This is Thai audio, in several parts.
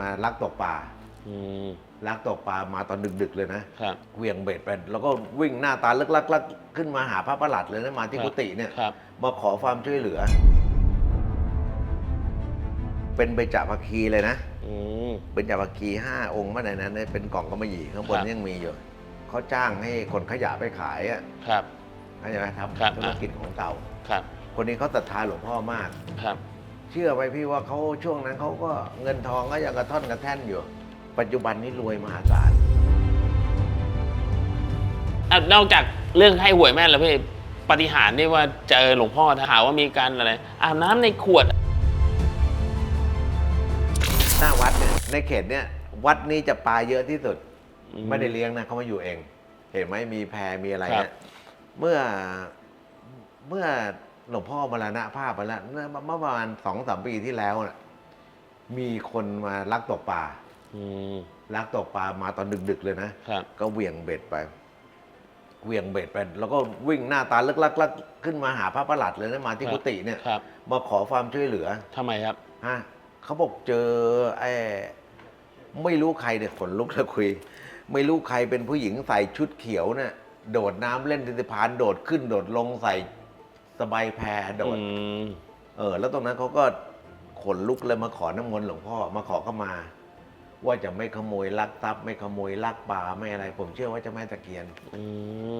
มาลักตกปลาอืมลักตกปลามาตอนดึก ๆ เลยนะครับ เหวี่ยงเบ็ดไปแล้วก็วิ่งหน้าตาลึกลักลักขึ้นมาหาพระประหลัดเลยนะมาที่ครับกุฏิเนี่ย ครับ มาขอความช่วยเหลือ เป็นเบญจภคีเลยนะ อืมเบญจภคีห้าองค์เมื่อไหร่นั้นเนี่ยเป็นกล่องกำมะหยี่ข้างบนครับ ยังมีอยู่เขาจ้างให้คนขยะไปขายอะครับ เข้าใจไหมครับทำธุรกิจของเก่า ครับ คนนี้เขาศรัทธาหลวงพ่อมาก ครับ เชื่อไปพี่ว่าเขาช่วงนั้นเขาก็เงินทองก็ยังกระท่อนกระแท่นอยู่ ปัจจุบันนี้รวยมหาศาลอะนอกจากเรื่องให้หวยแม่นแล้วพี่ปาฏิหารย์ที่ว่าเจอหลวงพ่อถ้าหาว่ามีการอะไรอาบน้ำในขวด หน้าวัดเนี่ยในเขตเนี่ยวัดนี้จะปลาเยอะที่สุด อืมไม่ได้เลี้ยงนะเขามาอยู่เอง เห็นไหมมีแพรมีอะไรครับเนี่ยเมื่อเมื่อ หลวงพ่อมรณภาพไปแล้วเมื่อเมื่อประมาณสองสามปีที่แล้วน่ะ มีคนมาลักตกปลาอืมลักตกปลามาตอนดึก ๆ เลยนะ ครับก็เหวี่ยงเบ็ดไปเหวี่ยงเบ็ดไป แล้วก็วิ่งหน้าตาลึกลักลักขึ้นมาหาพระประหลัดเลยนะมาที่ครับกุฏิเนี่ย ครับมาขอความช่วยเหลือทำไมครับ ฮะเขาบอกเจอไอ้ไม่รู้ใครเนี่ยขนลุกแล้วคุย ไม่รู้ใครเป็นผู้หญิงใส่ชุดเขียวเนี่ยโดดน้ำเล่นที่สะพานโดดขึ้นโดดลงใส่ สบายแพรโดด อืมเออ แล้วตรงนั้นเขาก็ขนลุกเลยมาขอน้ำมนต์หลวงพ่อมาขอเข้ามา ว่าจะไม่ขโมยลักทรัพย์ไม่ขโมยลักปลาไม่อะไร ผมเชื่อว่าเจะแม่ตะเคียนอื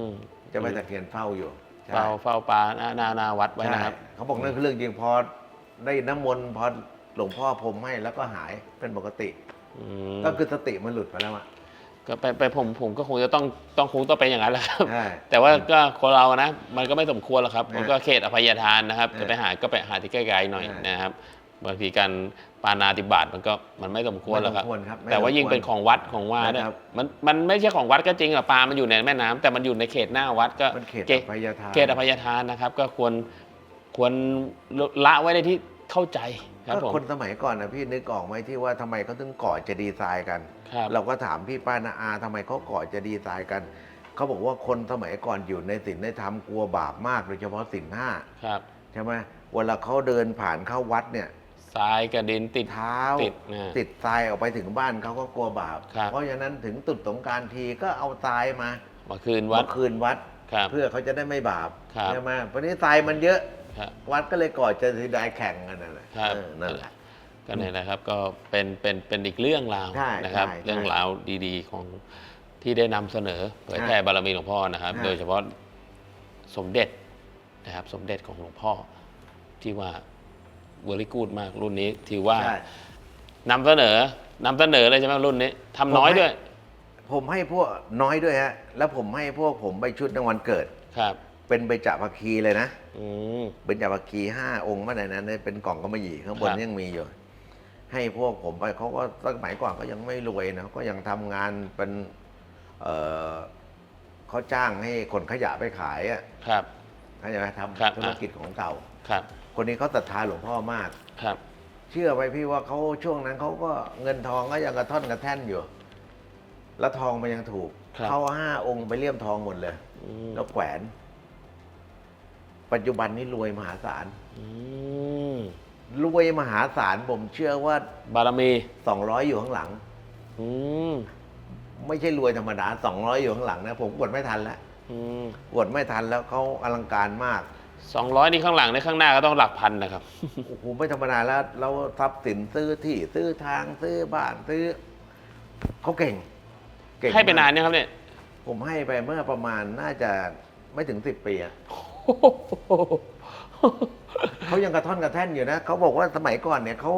มเจะแม่ตะเคียนเฝ้าอยู่ใช่เฝ้าเฝ้าปลาหน้าหน้าหน้าวัดไว้ใช่นะครับเขาบอกนั่นคือเรื่องจริงพอได้น้ำมนต์พอหลวงพ่อพรมให้แล้วก็หายเป็นปกติ อืมก็คือสติมันหลุดไปแล้วอะ ก็ไปไปผมผมก็คงจะต้องต้องคงต้องเป็นอย่างนั้นแหละครับใช่แต่ว่าก็คนเรานะ มันก็ไม่สมควรหรอกครับอ่ามันก็เขตอภัยทานนะครับอ่าจะไปหาก็ไปหาที่ใกล้ๆหน่อยอ่าน นะครับบางทีการปานาติบาตมันก็มันไม่สมควรหรอกครับ ไม่สมควรครับไม่แต่ว่ายิ่งสมควรเป็นของวัดของว่าเนี่ยนะครับ มันมันไม่ใช่ของวัดก็จริงอะปลามันอยู่ในแม่น้ำแต่มันอยู่ในเขตหน้าวัดก็มันเขตเขอตภัยทาน เขตอภัยทานนะครับ ก็ควรควรละไว้ในที่ เข้าใจครับก็ผม คนสมัยก่อนนะพี่นึกออกไหมที่ว่าทำไมเขาถึงก่อเจดีย์ทรายกัน ครับ เราก็ถามพี่ป้านาอาทำไมเขาก่อเจดีย์ทรายกันเขาบอกว่าคนสมัยก่อนอยู่ในศีลในธรรมกลัวบาปมากโดยเฉพาะศีลห้าครับ ใช่ไหมเวลาเขาเดินผ่านเข้าวัดเนี่ย ทรายกระเด็นติด เท้าติดนะติดทรายออกไปถึงบ้านเขาก็กลัวบาป ครับ เพราะฉะนั้นถึงตุดสงกรารทีก็เอาทรายมามาคืนวัด มาคืนวัด ครับ เพื่อเขาจะได้ไม่บาปครับ ใช่ไหมเพราะนี้ทรายมันเยอะ ครับวัดก็เลยก่อเจดีย์ทรายแข่งกันนั่นแหละครับ เออนั่นแหละ ก็เนี่ยนะครับก็เป็นเป็นเป็นอีกเรื่องราวใช่นะครับ ใช่เรื่องราวดีๆของที่ได้นำเสนอเผยแผ่บารมีหลวงพ่อนะครับ ใช่ โดยเฉพาะสมเด็จนะครับ สมเด็จของหลวงพ่อที่ว่าเวลิกูดมากรุ่นนี้ถือว่าใช่นำเสนอนำเสนอเลยใช่ไหมรุ่นนี้ทำน้อยผมให้ด้วยผมให้พวกน้อยด้วยฮะ แล้วผมให้พวกผมไปชุดในวันเกิด ครับ เป็นเบญจภคีเลยนะอืมเบญจภคีห้าองค์เมื่อไหร่นั้นเนี่ยเป็นกล่องกำมะหยี่ข้างบนครับ ยังมีอยู่ ให้พวกผมไปเขาก็สมัยก่อนก็ยังไม่รวยนะก็ยังทำงานเป็นเอ่อเขาจ้างให้คนขยะไปขายอะครับ เข้าใจไหมครับทำธุรกิจของเก่า ครับคนนี้เขาศรัทธาหลวงพ่อมาก ครับ เชื่อไปพี่ว่าเขาช่วงนั้นเขาก็เงินทองก็ยังกระท่อนกระแท่นอยู่ แล้วทองมันยังถูกครับ เขาห้าองค์ไปเลี่ยมทองหมดเลย อืมแล้วแขวน ปัจจุบันนี้รวยมหาศาลอืมรวยมหาศาลผมเชื่อว่า บารมี 200 อยู่ข้างหลัง อืมไม่ใช่รวยธรรมดา 200 อยู่ข้างหลังนะผมกดไม่ทันแล้วอืมกดไม่ทันแล้วเขาอลังการมากสองร้อยนี่ข้างหลังในข้างหน้าก็ต้องหลักพันนะครับ โอ้โหไม่ธรรมดาแล้วแล้วทรัพย์สินซื้อที่ซื้อทางซื้อบ้านซื้อเขาเก่งเก่งให้ไปนานมก เนี่ยครับเนี่ย ผมให้ไปเมื่อประมาณน่าจะไม่ถึงสิบปีอะ เขายังกระท่อนกระแท่นอยู่นะเขาบอกว่าสมัยก่อนเนี่ยเขา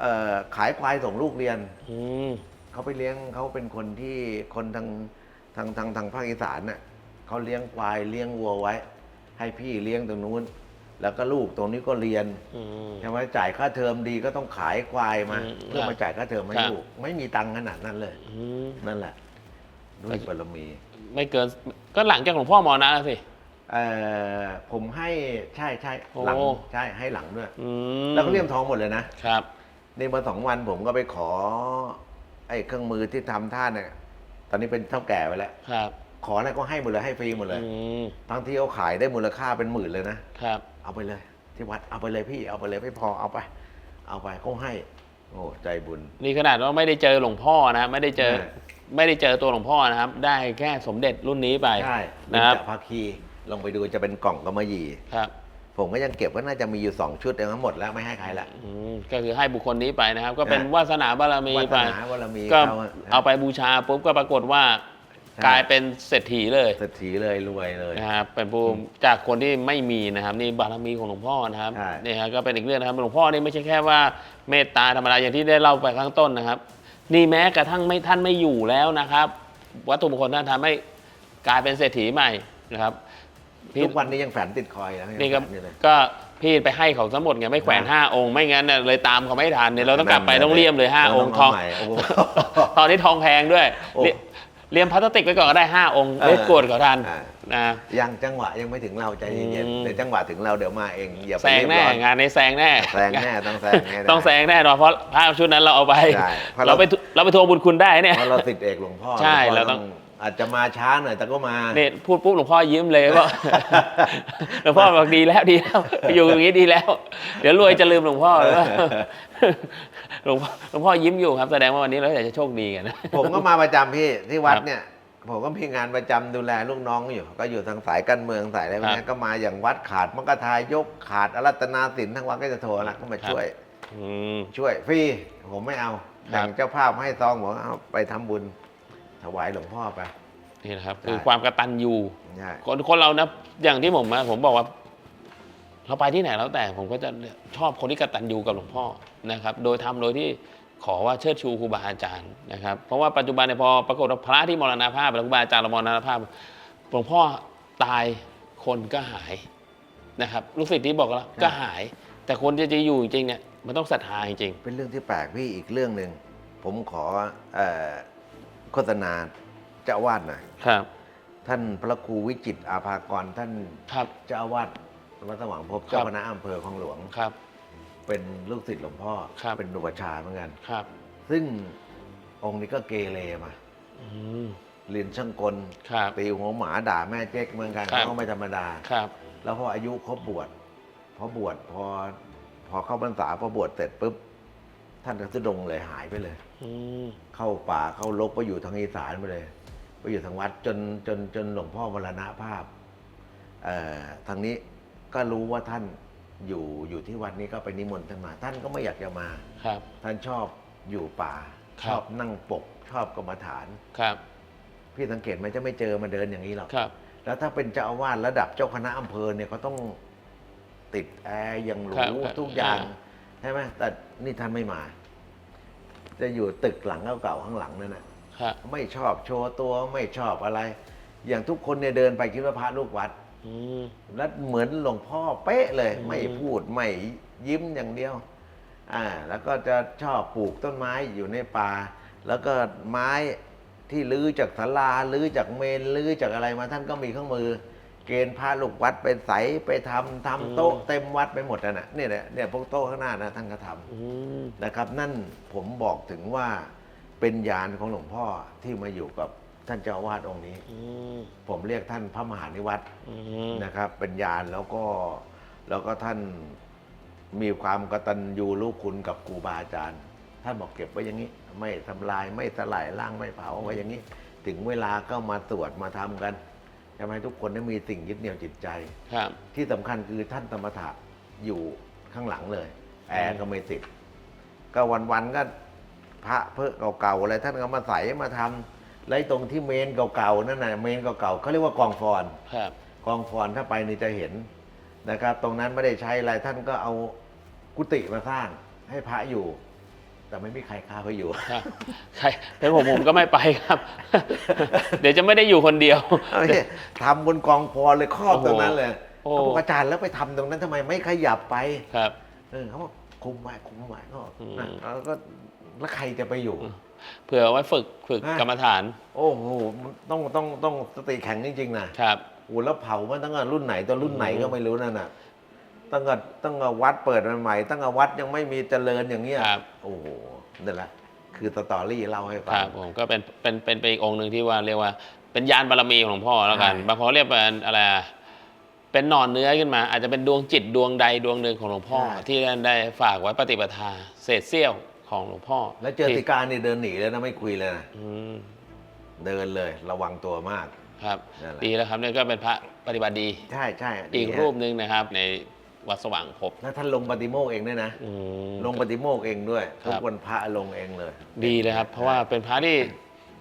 เอ่อขายควายส่งลูกเรียน อืมเขาไปเลี้ยงเขาเป็นคนที่คนทางทางทางทางภาคอีสานน่ะเขาเลี้ยงควายเลี้ยงวัวไว้ ให้พี่เลี้ยงตรงนู้น แล้วก็ลูกตรงนี้ก็เรียนอืม ใช่ไหมจ่ายค่าเทอมดีก็ต้องขายควายมาอืมเพื่อมาจ่ายค่าเทอมให้ครับ ลูกไม่มีตังค์ขนาดนั้นเลย อืม นั่นแหละ ด้วยบารมี ไม่เกินก็หลังจากหลวงพ่อมรณะแล้วสิ เอ่อผมให้ใช่ใช่โอ้หลังใช่ให้หลังด้วย อืมแล้วก็เลี่ยมทองหมดเลยนะครับ นี่มาสองวันผมก็ไปขอ ไอ้เครื่องมือที่ทำท่าเนี่ยตอนนี้เป็นเท่าแก่ไปแล้ว ครับขออะไรก็ให้หมดเลยให้ฟรีหมดเลยอืมทั้งที่เขาขายได้มูลค่าเป็นหมื่นเลยนะ ครับ เอาไปเลย ที่วัดเอาไปเลยพี่เอาไปเลยไม่พอเอาไป เอาไปเขาให้ โอ้ใจบุญ นี่ขนาดว่าไม่ได้เจอหลวงพ่อนะ ไม่ได้เจอ ใช่ ไม่ได้เจอตัวหลวงพ่อนะครับ ได้แค่สมเด็จรุ่นนี้ไปใช่นะครับจากภาคีลองไปดูจะเป็นกล่องกำมะหยี่ ครับผมก็ยังเก็บว่าน่าจะมีอยู่สองชุดเองทั้งหมดแล้วไม่ให้ใครละ อืมก็คือให้บุคคลนี้ไปนะครับ ก็เป็นใช่วาสนาบารมีวาสไปนาบารมีก็เขาอะเอาไปบูชาปุ๊บก็ปรากฏว่าใช่กลายเป็นเศรษฐีเลยเศรษฐีเลยรวยเลย นะครับเป็นผู้จากคนที่ไม่มีนะครับ นี่บารมีของหลวงพ่อนะครับใช่ นี่ฮะก็เป็นอีกเรื่องนะครับหลวงพ่อนี่ไม่ใช่แค่ว่าเมตตาธรรมดาอย่างที่ได้เล่าไปข้างต้นนะครับ นี่แม้กระทั่งไม่ท่านไม่อยู่แล้วนะครับ วัตถุมงคลท่านทำให้กลายเป็นเศรษฐีใหม่นะครับ พี่ทุกวันนี้ยังแฝนติดคอยแล้วนี่ก็ยังแฝอยู่เลยก็พี่ไปให้เขาทั้งหมดไงไม่แขวนนะห้าองค์ไม่งั้นเนี่ยเลยตามเขาไม่ทันเนี่ยเราต้องกลับไปต้องเลี่ยมเลยห้าเราอต้องงค์เอาทองใหม่โอ้โหตอนนี้ทองแพงด้วยโอ้เลี่ยเลี่ยมพลาสติกไว้ก่อนก็ได้ห้าองค์เออเล็กกวดเขาทันอ่า นะ ยังจังหวะยังไม่ถึงเราใจเย็นอืมๆเดี๋ยวจังหวะถึงเราเดี๋ยวมาเองอย่าไปแซงรีบแน่ร้อนงานในแซงแน่ แซงแน่ต้องแซงให้ได้ต้องแซงแน่นอนเพราะพระชุดนั้นเราเอาไป ใช่เพราะเรา เราไปทุเราไปทวงบุญคุณได้เนี่ย เพราะเราสิทธิเอกหลวงพ่อใช่หลวงพ่เราต้อง อาจจะมาช้าหน่อยแต่ก็มา เนี่ยพูดปุ๊บหลวงพ่อยิ้มเลยว่า หลวงพ่อบอกดีแล้วดีแล้วอยู่อย่างนี้ดีแล้ว เดี๋ยวรวยจะลืมหลวงพ่อเลยว่าหลวงพ่อหลวงพ่อยิ้มอยู่ครับแสดงว่าวันนี้เราอยากจะโชคดีกันนะ ผมก็มาประจำพี่ที่วัดครับ เนี่ย ผมก็มีงานประจำดูแลลูกน้องอยู่ ก็อยู่ทางสายการเมืองสายอะไรพวกครันี้บก็มาอย่างวัดขาดมังกรทายกขาดอารัตนาสินทั้งวัดก็จะโทรละก็มาครับช่วยอืมช่วยฟรีผมไม่เอาครัแต่บงเจ้าภาพให้ซองบอกว่าเอาไปทำบุญ ถวายหลวงพ่อไปนี่นะครับใช่คือความกตัญญูใช่คนคนเรานะอย่างที่ผมมาผมบอกว่า เราไปที่ไหนแล้วแต่ผมก็จะชอบคนที่กตัญญูกับหลวงพ่อนะครับ โดยทำโดยที่ ขอว่าเชิดชูครูบาอาจารย์นะครับ เพราะว่าปัจจุบันเนี่ยพอปรากฏว่าพระที่มรณภาพแล้วครูบาอาจารย์เรามรณภาพหลวงพ่อตายคนก็หายนะครับลูกศิษย์ที่บอกแล้วก็หาย แต่คนที่จะอยู่จริงๆเนี่ยมันต้องศรัทธาจริงเป็นเรื่องที่แปลกพี่อีกเรื่องหนึ่งผมขอเอ่อโฆษณาเจ้าอาวาดหน่อยๆครับ ท่านพระครูวิจิตรอาภากรท่านครับ เจ้าอาวาดวัดสว่างพบครับเจ้าคณะอำเภอคลองหลวง ครับ เป็นลูกศิษย์หลวงพ่อ ครับ เป็นอุปชฌาย์เหมือนกัน ครับซึ่งองค์นี้ก็เกเรมา อืมเรียนช่างกลครับ ตีหัวหมาด่าแม่เจ๊กเหมือนกันครับเขาก็ไม่ธรรมดา ครับ แล้วพออายุครบบวชพอบวชพอพอเข้าพรรษาพอบวชเสร็จปุ๊บ ท่านก็ทุดงค์เลยหายไปเลย อืมเข้าป่าเข้าลกไปอยู่ทางอีสานไปเลย ไปอยู่ทางวัดจนจนจนหลวงพ่อมรณภาพเอ่อทางนี้ก็รู้ว่าท่าน อยู่อยู่ที่วัดนี้ก็ไปนิมนต์ท่านมา ท่านก็ไม่อยากจะมา ครับ ท่านชอบอยู่ป่า คชรับ อบนั่งปก ชอบกรรมฐาน ครับ พี่สังเกตไหมจะไม่เจอมาเดินอย่างนี้หรอกครับ แล้วถ้าเป็นเจ้าอาวาสระดับเจ้าคณะอำเภอเนี่ยเขาต้องติดแอร์อย่างหรูครับครับทุกอย่างอ่า ใช่ไหมแต่นี่ท่านไม่มา จะอยู่ตึกหลังเก่าๆข้างหลังนั่นนะ ครับ ไม่ชอบโชว์ตัวไม่ชอบอะไร อย่างทุกคนเนี่ยเดินไปคิดว่าพระลูกวัดอืม แล้วเหมือนหลวงพ่อเป๊ะเลยอืมไม่พูดไม่ยิ้มอย่างเดียว อ่า แล้วก็จะชอบปลูกต้นไม้อยู่ในป่า แล้วก็ไม้ที่ลื้อจากศาลาลื้อจากเมนลื้อจากอะไรมาท่านก็มีเครื่องมือ เกณฑ์พระลูกวัดไปใสไปทำทำโต๊ะเต็มวัดไปหมดนะเนี่ยแหละเนี่ยพวกโต๊ะข้างหน้านะท่านก็ทำอืมนะครับ นั่นผมบอกถึงว่าเป็นยานของหลวงพ่อที่มาอยู่กับ ท่านเจ้าอาวาสองค์นี้ อืมผมเรียกท่านพระมหานิวัตรอืมนะครับ เป็นยานแล้วก็แล้วก็ท่านมีความกตัญญูรู้คุณกับครูบาอาจารย์ ท่านบอกเก็บไว้อย่างนี้ ไม่ทำลายไม่สลายล่างไม่เผาไว้อย่างนี้ ถึงเวลาก็มาตรวจมาทำกันทำให้ทุกคนได้มีสิ่งยึดเหนี่ยวจิตใจ ครับ ที่สำคัญคือท่านธรรมถะอยู่ข้างหลังเลย แอร์ก็ไม่ติด ก็วันๆก็พระเพื่อเก่าๆอะไรท่านก็มาใส่มาทำ แล้วไอ้ตรงที่เมนเก่าๆนั่นน่ะเมนเก่าๆเขาเรียกว่ากองฟอนครับกองฟอนถ้าไปนี่จะเห็นนะครับ ตรงนั้นไม่ได้ใช้อะไรท่านก็เอากุฏิมาสร้างให้พระอยู่ แต่ไม่มีใครเข้าไปอยู่ครับใครเป็นผมผมก็ไม่ไปครับ เดี๋ยวจะไม่ได้อยู่คนเดียว เอาเนี่ยทำบนกองฟอนเลยครอบโอ้โหตรงนั้นเลยโอ้ เขาบอกอาจารย์แล้วไปทำตรงนั้นทำไมไม่ขยับไป ครับ เออเขาบอกคุมไว้คุมไว้ก็อืม นะแล้วก็ แล้วใครจะไปอยู่ เผื่อเอาไว้ฝึกฝึกอะ กรรมฐาน โอ้โหมันต้องต้องต้องสติแข็งจริงๆนะครับ โอ้โหแล้วเผามันตั้งแต่รุ่นไหนตอนรุ่นไหนอืมก็ไม่รู้นั่นน่ะตั้งแต่ตั้งแต่วัดเปิดใหม่ๆตั้งแต่วัดยังไม่มีเจริญอย่างเงี้ยครับ โอ้โหนั่นแหละคือสตอรี่เล่าให้คฟัรับผมก็เป็นเป็นเป็นเป็นอีกองค์หนึ่งที่ว่าเรียกว่าเป็นยานบารมีของหลวงพ่อแล้วกันใช่ บางคนเรียกเป็นอะไรอะเป็นหนอนเนื้อขึ้นมา อาจจะเป็นดวงจิตดวงใดดวงหนึ่งของหลวงพ่อ ที่ท่านได้ฝากไว้ปฏิปทาเศษเสี้ยว ของหลวงพ่อแล้วเจอที่ติการนี่เดินหนีเลยนะไม่คุยเลยนะอืมเดินเลยระวังตัวมาก ครับนั่นแหละ ดีแล้วครับเนี่ยก็เป็นพระปฏิบัติดี ใช่ใช่อีกดีฮะรูปหนึ่งนะครับ ในวัดสว่างภพแล้วท่านลงปฏิโมกข์เองด้วยนะ อืม ลงปฏิโมกข์เองด้วยครับทุกวันพระลงเองเลยดีเลยครับ เพราะว่าเป็นพระที่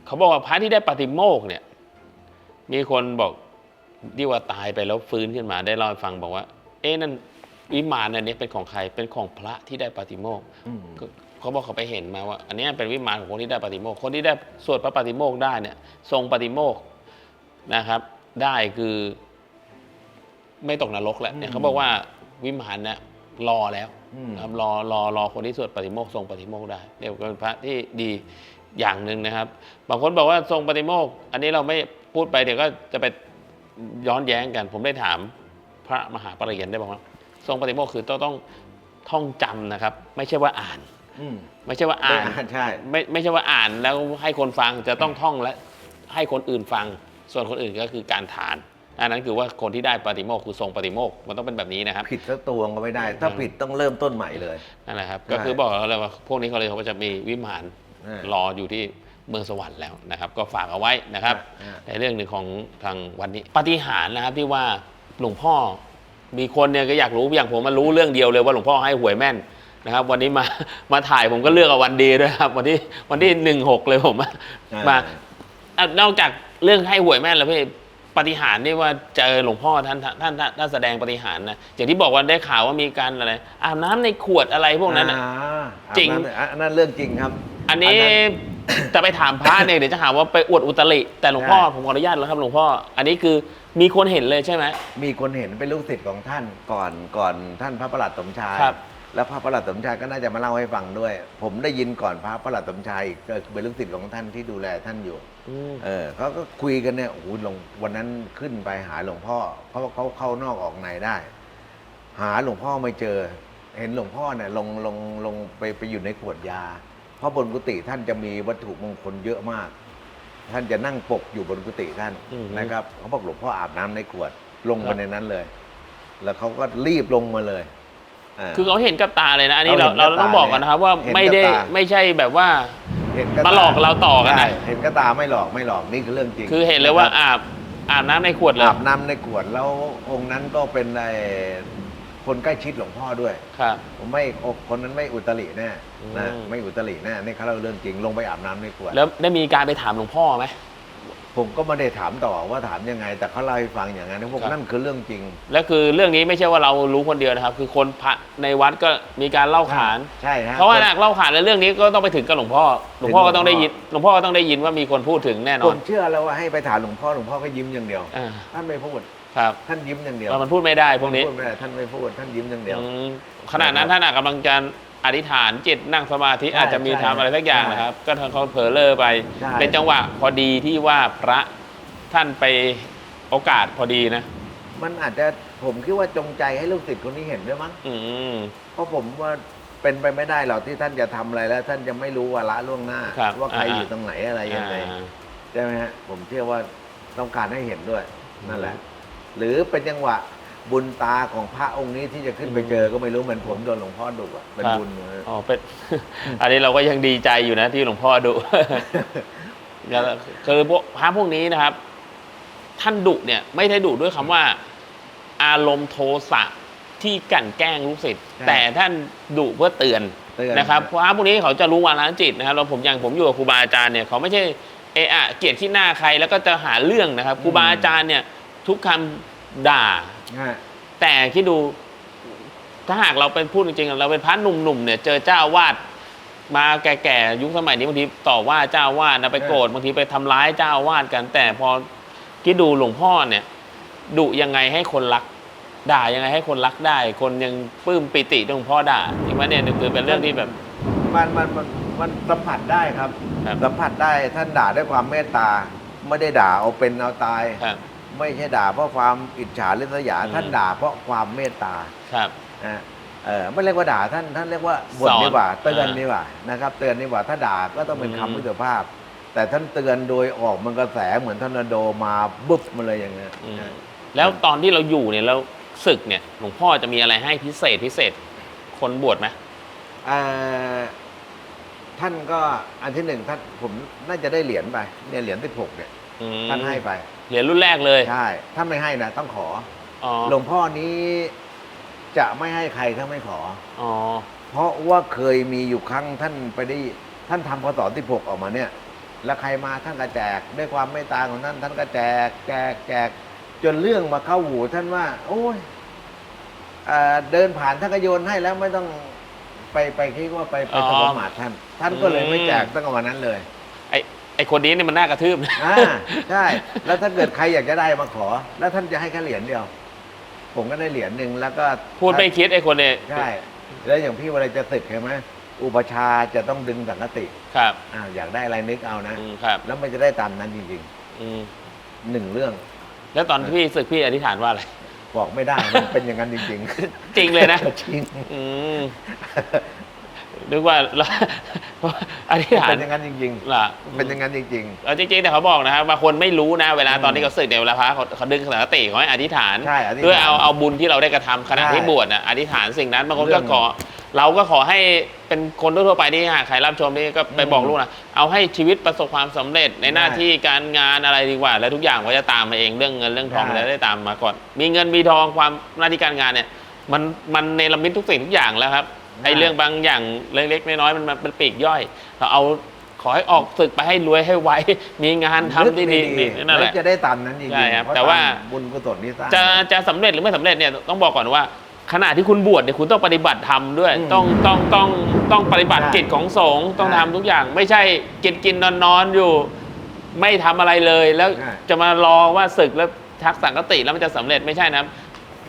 เขาบอกว่าพระที่ได้ปฏิโมกข์เนี่ย มีคนบอกที่ว่าตายไปแล้วฟื้นขึ้นมาได้เล่าให้ฟังบอกว่า เอ๊ะนั่นวิมานอันนี้เป็นของใครเป็นของพระที่ได้ปฏิโมกข์อืมก็ เขาบอกเขาไปเห็นมาว่า อันเนี้ยเป็นวิมานของคนที่ได้ปฏิโมกข์คนที่ได้สวดพระปฏิโมกข์ได้เนี่ยทรงปฏิโมกข์นะครับ ได้คือ ไม่ตกนรกแล้วเนี่ยเขาบอกว่าวิมานเนี่ยรอแล้วอืมนะครับรอรอรอคนที่สวดปฏิโมกข์ทรงปฏิโมกข์ได้เรียกว่าเป็นพระที่ดีอย่างหนึ่งนะครับ บางคนบอกว่าทรงปฏิโมกข์อันนี้เราไม่พูดไปเดี๋ยวก็จะไปย้อนแย้งกัน ผมได้ถามพระมหาปริญญาได้บอกว่าทรงปฏิโมกข์คือต้องต้องท่องจำนะครับ ไม่ใช่ว่าอ่านอืม ไม่ใช่ว่าอ่านใช่ไม่ไม่ใช่ว่าอ่านแล้วให้คนฟังจะต้องท่องและให้คนอื่นฟัง ส่วนคนอื่นก็คือการทานอันนั้นคือว่าคนที่ได้ปฏิโมกข์คือทรงปฏิโมกข์มันต้องเป็นแบบนี้นะครับ ผิดสักตัวก็ไม่ได้ ถ้าผิดต้องเริ่มต้นใหม่เลยนั่นแหละครับใช่ก็คือบอกแล้วเลยว่าพวกนี้เขาเลยเขาก็จะมีวิมานอ่ารออยู่ที่เมืองสวรรค์แล้วนะครับ ก็ฝากเอาไว้นะครับอ่าในเรื่องหนึ่งของทางวันนี้ปาฏิหารย์นะครับที่ว่าหลวงพ่อมีคนเนี่ยก็อยากรู้อย่างผมมารู้เรื่องเดียวเลยว่าหลวงพ่อให้หวยแม่น นะครับ วันนี้มามาถ่ายผมก็เลือกเอาวันดีด้วยครับ วันที่วันที่หนึ่งหกเลยผมมามาอะนอกจากเรื่องให้หวยแม่นแล้วพี่ปฏิหารย์นี่ว่าเจอหลวงพ่อท่านท่านท่านท่านแสดงปฏิหารย์นะอย่างที่บอกว่าได้ข่าวว่ามีการอะไรอาบน้ำในขวดอะไรพวกนั้นน่ะอ่าจริงอันนั้นอันนั้นเรื่องจริงครับอันนี้จะไปถามพระเนี่ยเดี๋ยวจะหาว่าไปอวดอุตริ แต่หลวงพ่อใช่ ผมขออนุญาตแล้วครับหลวงพ่อ อันนี้คือมีคนเห็นเลยใช่ไหม มีคนเห็นเป็นลูกศิษย์ของท่านก่อนก่อนท่านพระประหลัดสมชายครับ แล้วพระประหลัดสมชายก็น่าจะมาเล่าให้ฟังด้วย ผมได้ยินก่อนพระประหลัดสมชายอีกก็คือเป็นลูกศิษย์ของท่านที่ดูแลท่านอยู่ อืม เออเขาก็คุยกันเนี่ยโอ้โหหลวงวันนั้นขึ้นไปหาหลวงพ่อเพราะว่าเขาเข้านอกออกในได้ หาหลวงพ่อไม่เจอ เห็นหลวงพ่อเนี่ยลงลงลงไปไปอยู่ในขวดยา เพราะบนกุฏิท่านจะมีวัตถุมงคลเยอะมาก ท่านจะนั่งปกอยู่บนกุฏิท่านอืมนะครับเขาบอกหลวงพ่ออาบน้ำในขวดลงครัมาบ ในนั้นเลย แล้วเขาก็รีบลงมาเลยา คือเขาเห็นกับตาเลยนะ อันนี้เราเขาเห็นกับเราต้องบอกกันนะครับว่าเห็นกับไม่ได้ตาไม่ใช่แบบว่าเห็นก็มาหลอกเราต่อกันนะใช่เห็นก็ตาไม่หลอกไม่หลอกนี่คือเรื่องจริงคือเห็นเลยว่าะครับอาบอาบน้ำในขวดเลยอาบน้ำในขวดแล้วองค์นั้นก็เป็นไอ้คนใกล้ชิดหลวงพ่อด้วย ครับ ผมไม่คนนั้นไม่อุตริแน่นะอืม ไม่อุตริแน่นี่เขาเล่าเรื่องจริงลงไปอาบน้ำในขวดแล้วได้มีการไปถามหลวงพ่อไหม ผมก็ไม่ได้ถามต่อว่าถามยังไง แต่เขาเล่าให้ฟังอย่างนั้นพวกครับ นั่นคือเรื่องจริงแล้วคือเรื่องนี้ไม่ใช่ว่าเรารู้คนเดียวนะครับ คือคนพระในวัดก็มีการเล่าขาน ใช่ฮะ เพราะว่าหากเล่าขานแล้วเรื่องนี้ก็ต้องไปถึงกับหลวงพ่อ หลวงพ่อก็ต้องได้ยิน หลวงพ่อก็ต้องได้ยินว่ามีคนพูดถึงแน่นผอนมเชื่อแล้วว่าให้ไปถามหลวงพ่อหลวงพ่อก็ยิ้มอย่างเดียว อ่าท่านไม่พูดครับท่านยิ้มอย่างเดียวเรามันพูดไม่ได้พวกนี้พูดไม่ได้ท่านไม่พูดท่านยิ้มอย่างเดียว อืมขณะนั้นท่านอาจกำลังจะ อธิษฐานจิตนั่งสมาธิใช่อาจจะมีทำอะไรสักอย่างใช่นะครับ ก็ทางเขาเผลอเลอไปใช่เป็นจังหวะพอดีที่ว่าพระท่านไปโอกาสพอดีนะ มันอาจจะผมคิดว่าจงใจให้ลูกศิษย์คนนี้เห็นด้วยมั้งอืมเพราะผมว่าเป็นไปไม่ได้หรอกที่ท่านจะทำอะไรแล้ว ท่านจะไม่รู้วาระล่วงหน้าครับว่าใครอ่าอยู่ตรงไหนอะไรยังไงอ่าใช่ไหมฮะผมเชื่อว่าต้องการให้เห็นด้วยอืมนั่นแหละ หรือเป็นจังหวะ บุญตาของพระองค์นี้ที่จะขึ้นไปเจอก็ไม่รู้เหมือนผมโดนหลวงพ่อดุอะเป็นครับบุญนะอ๋อเป็น อันนี้เราก็ยังดีใจอยู่นะที่หลวงพ่อดุแล้วคือพวกพระพวกนี้นะครับ ท่านดุเนี่ย ไม่ได้ดุด้วยคำว่า อารมณ์โทสะที่กลั่นแกล้งลูกศิษย์ใช่แต่ท่านดุเพื่อเตือนเตือนนะครับพระพวกนี้เขาจะรู้วาระจิตนะครับแล้วผมอย่างผมอยู่กับครูบาอาจารย์เนี่ยเขาไม่ใช่เอะอะเกลียดที่หน้าใครแล้วก็จะหาเรื่องนะครับครูบาอาจารย์เนี่ย ทุกคำด่าฮะ แต่คิดดู ถ้าหากเราเป็นพูดจริงๆเราเป็นพระหนุ่มๆเนี่ย เจอเจ้าอาวาดมาแก่ๆยุคสมัยนี้บางทีต่อว่าเจ้าอาวาดนะไปโกรธบางทีไปทำร้ายเจ้าอาวาดกัน แต่พอคิดดูหลวงพ่อเนี่ยดุยังไงให้คนรัก ด่ายังไงให้คนรักได้ คนยังปลื้มปิติที่หลวงพ่อด่าจริงไหมเนี่ยคือเป็นเรื่องที่แบบมันมันมันมันสัมผัสได้ครับครับสัมผัสได้ท่านด่าด้วยความเมตตาไม่ได้ด่าเอาเป็นเอาตายครับ ไม่ใช่ด่าเพราะความอิจฉาริษยาอืมท่านด่าเพราะความเมตตาครับ นะเออไม่เรียกว่าด่าท่านท่านเรียกว่าบ่นสอนดีกว่าเตือนอ่าดีกว่านะครับ เตือนดีกว่าถ้าด่าก็ต้องเป็นอืม คำมุสภาพ แต่ท่านเตือนโดยออกมันกระแสเหมือนทอร์นาโดมาบึ๊บมาเลยอย่างเงี้ยอืมนะแล้วตอนที่เราอยู่เนี่ยเราศึกเนี่ยหลวงพ่อจะมีอะไรให้พิเศษพิเศษ คนบวชไหมเอ่อท่านก็อันที่หนึ่งท่านผมน่าจะได้เหรียญไปเนี่ยเหรียญสิบหกเนี่ย อืมท่านให้ไป เหรียญรุ่นแรกเลยใช่ถ้าไม่ให้นะต้องขออ๋อหลวงพ่อนี้จะไม่ให้ใครถ้าไม่ขอ อ๋อเพราะว่าเคยมีอยู่ครั้งท่านไปได้ท่านทำพศที่หกออกมาเนี่ย แล้วใครมาท่านก็แจก ด้วยความเมตตาของท่านท่านก็แจก แจกแจก จนเรื่องมาเข้าหูท่านว่า โอ้ยเอ่อเดินผ่านท่านก็โยนให้แล้วไม่ต้องไปไปคิดว่าไปไปอ๋อสมมาทท่าน ท่านก็เลยไม่อืมแจกตั้งแต่วันนั้นเลย ไอไอคนนี้เนี่ยมันน่ากระทืบนะ อ่าใช่แล้วถ้าเกิดใครอยากจะได้มาขอ แล้วท่านจะให้แค่เหรียญเดียว ผมก็ได้เหรียญหนึ่งแล้วก็พูดไม่คิดไอคนเนี่ยใช่แล้วอย่างพี่เวลาจะศึกใช่ไหมอุปชฌาย์จะต้องดึงสังกติครับอ่าอยากได้อะไรนึกเอานะ อืมครับแล้วมันจะได้ตามนั้นจริงอืมๆหนึ่งเรื่องแล้วตอนที่พี่ศึกพี่อธิษฐานว่าอะไร บอกไม่ได้มันเป็นอย่างนั้นจริงจริงเลยนะๆจริง อืม นึกว่าอธิษฐานเป็นอย่างนั้นจริงล่ะๆเป็นอย่างนั้นจริงเออจริงๆแต่เขาบอกนะครับบางคนไม่รู้นะเวลาอืมตอนที่เขาศึกเนี่ยเวลาพระเขาเขาดึงสังกติเขาให้อธิษฐานใช่อธิษฐานเพื่อเอาเอาบุญที่เราได้กระทำขณะใช่ ที่บวชน่ะอธิษฐานสิ่งนั้นบางคนเรื่ก็องขอ เราก็ขอให้เป็นคนทั่วๆไปที่หากใครรับชมนี่ก็ไปอืมบอกลูกนะเอาให้ชีวิตประสบความสำเร็จในหน้าใช่ที่การงานอะไรดีกว่า แล้วทุกอย่างก็จะตามมาเองเรื่องเงินเรื่องทองใช่ จะได้ตามมาก่อน มีเงินมีทองความหน้าที่การงานเนี่ย มันมันเนรมิตทุกสิ่งทุกอย่างแล้วครับ ไอ้เรื่องบางอย่างเล็กๆน้อยๆมันมันเป็นปีกย่อย เราเอาขอให้ออกศึกไปให้รวยให้ไวมีงานๆทำดีนึกๆนี่นั่นแหละวจะได้ตามนั้นจริงใช่ๆครับเพราะแต่ว่ามบุญกุศลที่สร้าง จะจะสำเร็จหรือไม่สำเร็จเนี่ยต้องบอกก่อนว่า ขณะที่คุณบวชเนี่ยคุณต้องปฏิบัติธรรมด้วย อืมต้องต้องต้องต้องปฏิบัติใช่กิจของสงฆ์ต้องใช่ทำทุกอย่าง ไม่ใช่กินกินนอนนอนอยู่ ไม่ทำอะไรเลยแล้วใช่ จะมารอว่าศึกแล้วทักสังกติแล้วมันจะสำเร็จไม่ใช่นะครับ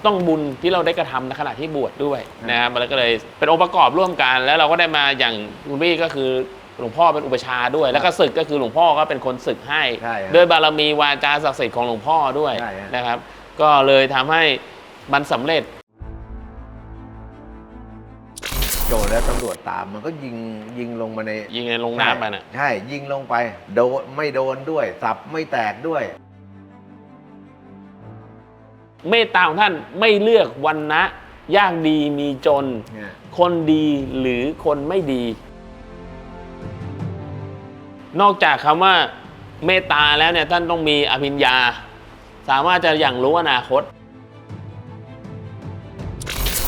ต้องบุญที่เราได้กระทำในขณะที่บวชด้วยนะครับมันก็เลยเป็นองค์ประกอบร่วมกัน แล้วเราก็ได้มาอย่างคุณพี่ก็คือหลวงพ่อเป็นอุปชฌาย์ด้วย แล้วก็ศึกก็คือหลวงพ่อก็เป็นคนศึกให้ ใช่ครับด้วยบารมีวาจาศักดิ์สิทธิ์ของหลวงพ่อด้วยใช่ฮะนะครับ ก็เลยทำให้มันสำเร็จ โดนแล้วตำรวจตามมันก็ยิงยิงลงมาในยิงในลงน้ำไปน่ะ ใช่ยิงลงไป โดนไม่โดนด้วยสับไม่แตกด้วย เมตตาของท่านไม่เลือกวันนะยากดีมีจน เนี่ยคนดีหรือคนไม่ดี นอกจากคำว่าเมตตาแล้วเนี่ยท่านต้องมีอภิญญา สามารถจะอย่างรู้อนาคต